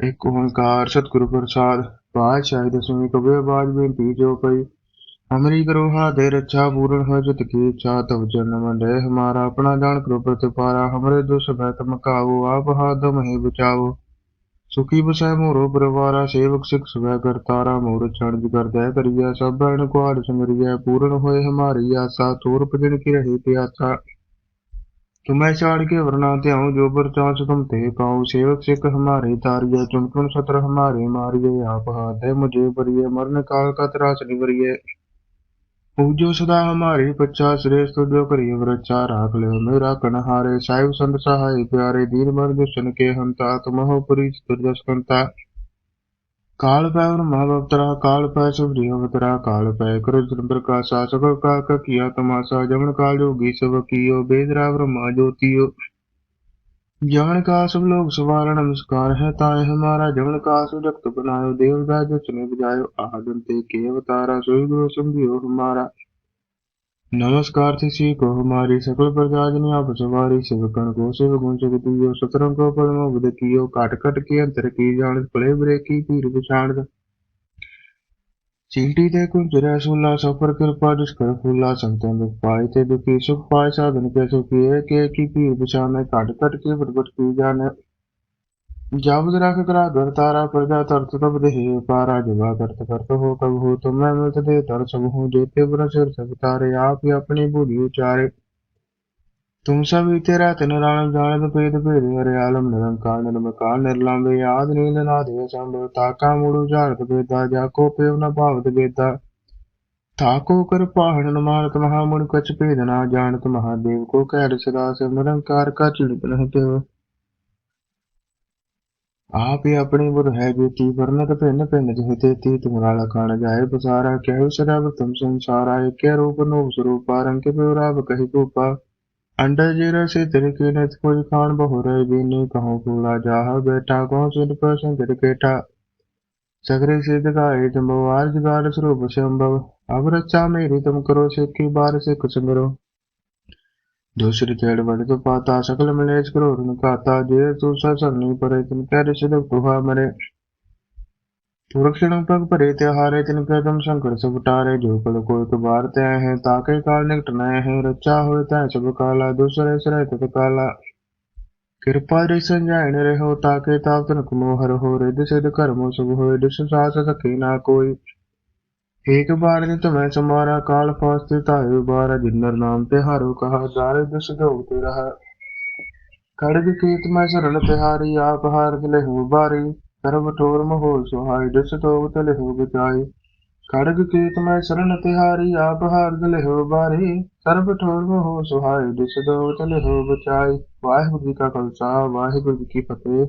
ਇੱਕ ਓੰਕਾਰ ਸਤਿਗੁਰੂ ਪ੍ਰਸਾਦ ਪਾਤਸ਼ਾਹੀ ਦਸਵੀਂ ਕਬੀਰ ਆਵਾਜ਼ ਬੇਨਤੀ ਜੋ ਪਈ ਹਮਰੀ ਕਰੋ ਹਾਦੇ ਰੱਛਾ ਪੂਰਨ ਹੋ ਜਿਤ ਕੀ ਇੱਛਾ ਤਬ ਜਨ ਮੰਡੇ ਹਮਾਰਾ ਆਪਣਾ ਜਾਣ ਕਰੋ ਪ੍ਰਤਪਾਰਾ ਹਮਰੇ ਦੁਸ ਭੈਤ ਮਕਾਵੋ ਆਪ ਹਾਦ ਮਹਿ ਬਚਾਵੋ। ਸੁਖੀ ਬਸੈ ਮੋਰੋ ਪਰਵਾਰਾ, ਸੇਵਕ ਸਿਖ ਸਵੈ ਕਰਤਾਰਾ ਮੋਰ ਚੜਜ ਕਰਦੈ ਕਰੀਆ ਸਭ ਬੈਣ ਕੁਆੜ ਸਮਰੀਐ, ਪੂਰਨ ਹੋਏ ਹਮਾਰੀ ਆਸਾ ਤੋਰ ਭਜਨ ਕੀ ਰਹੇ ਪਿਆਸਾ तुम्हें चाड़ के वरना त्याऊं जो बर चांच तुम ते पाऊं सेवक सिख हमारे तारिये चुन चुन सत्र हमारे मारिये आप हाथ है मुझे बरिये मरण काल का त्रास निवरिये पूजो सदा हमारी पच्चा श्रेष्ठ जो करिए वृक्षा राख ले मेरा कनहारे साहिब संत सहाय प्यारे दीन मर दुष्टन के हंता तुम हो पुरी दुर्दश कंता काल पै महाभक्तरा काल पै सुब्री अवतरा काल पै करो जन प्रकाशा सकल का का किया तमाशा जमन काल जोगी सब कियो बेदरा ब्रह्मा ज्योतियो जमन का सब लोग सवार नमस्कार है ताए हमारा जमन का सुजक्त बनायो देवदा जो चुने बजायो आहदंते के अवतारा सोई गुरु समझियो हमारा नमस्कार तिसी को हमारी सकल प्रजाजनी आप सवारी शिवकण को शिव गुण जगतियो सतरंग को पद्म बुध कियो काट कट के अंतर की जान पले ब्रे की पीर पिछाड़ चींटी ते कुंजरा सुला सफर कृपा दुष्कर फूला संतन दुख पाए ते दुखी सुख पाए साधन के सुखी एक एक की पीर पिछाने काट कट के प्रकट की जाने जाबद राख करा घर तारा प्रजा तरत तब देहे पारा जुबा करत करत हो कब हो तो मैं मिलत दे तर सब हूँ जेते बुरा सिर सब तारे आप ही अपनी बुद्धि उचारे तुम सब ही तेरा तिन राण जान भेद भेद हरे आलम निरंकार निर्मकार निर्लांबे याद नील नादे संभ ताका मुड़ु जारत बेदा जाको पेव न भावत बेदा ताको कर पाहन मानत महामुनि कछ भेद ना जानत महादेव को कह सदा से निरंकार का चिड़त नहीं पेव आप ही अपनी बुध है ज्योति वर्णक भिन्न भिन्न जह तेती तुम्हारा खान जाए पसारा क्या सदा तुम संसारा क्या रूप नो स्वरूपा रंग के प्योराब कही गोपा अंडर जीरा से तिरके नथ कोई खान बहु रहे बीनी कहो फूला जाह बैठा कहो सिर पर संकट केटा सगरे सिद्ध गाये जम्बवार जगार स्वरूप संभव अब रक्षा मेरी तुम करो सिक्की बार से कुछ मरो दूसरी खेड़ बड़े तो पाता सकल मलेच करो रुन काता जे तू सरनी परे तिन कह सिदक तुहा मरे सुरक्षण पग परे त्योहारे तिन कह तुम शंकर सब टारे जो कल कोई तो बार तय है ताके काल निकट नए है रचा हो तय सब काला दूसरे सरे तत काला कृपा रि संजायन रहो ताके ताप तन कुमोहर हो रिद सिद्ध कर्मो सब हो दुष्ट सास सखी ना कोई एक बार ने तुम्हें समारा काल फास्ते तायु बारा जिन्नर नाम तिहारो कहा जारे दस दौते रहा खड़ग कीत में शरण तिहारी आप हार दिले हो बारी सर्व ठोर महो सुहाई दस दौत तले हो बचाई खड़ग कीत में शरण तिहारी आप हार दिले हो बारी सर्व ठोर महो सुहाई दस दौत तले हो बचाई वाहिगुरु जी का खालसा वाहिगुरु जी की फतेह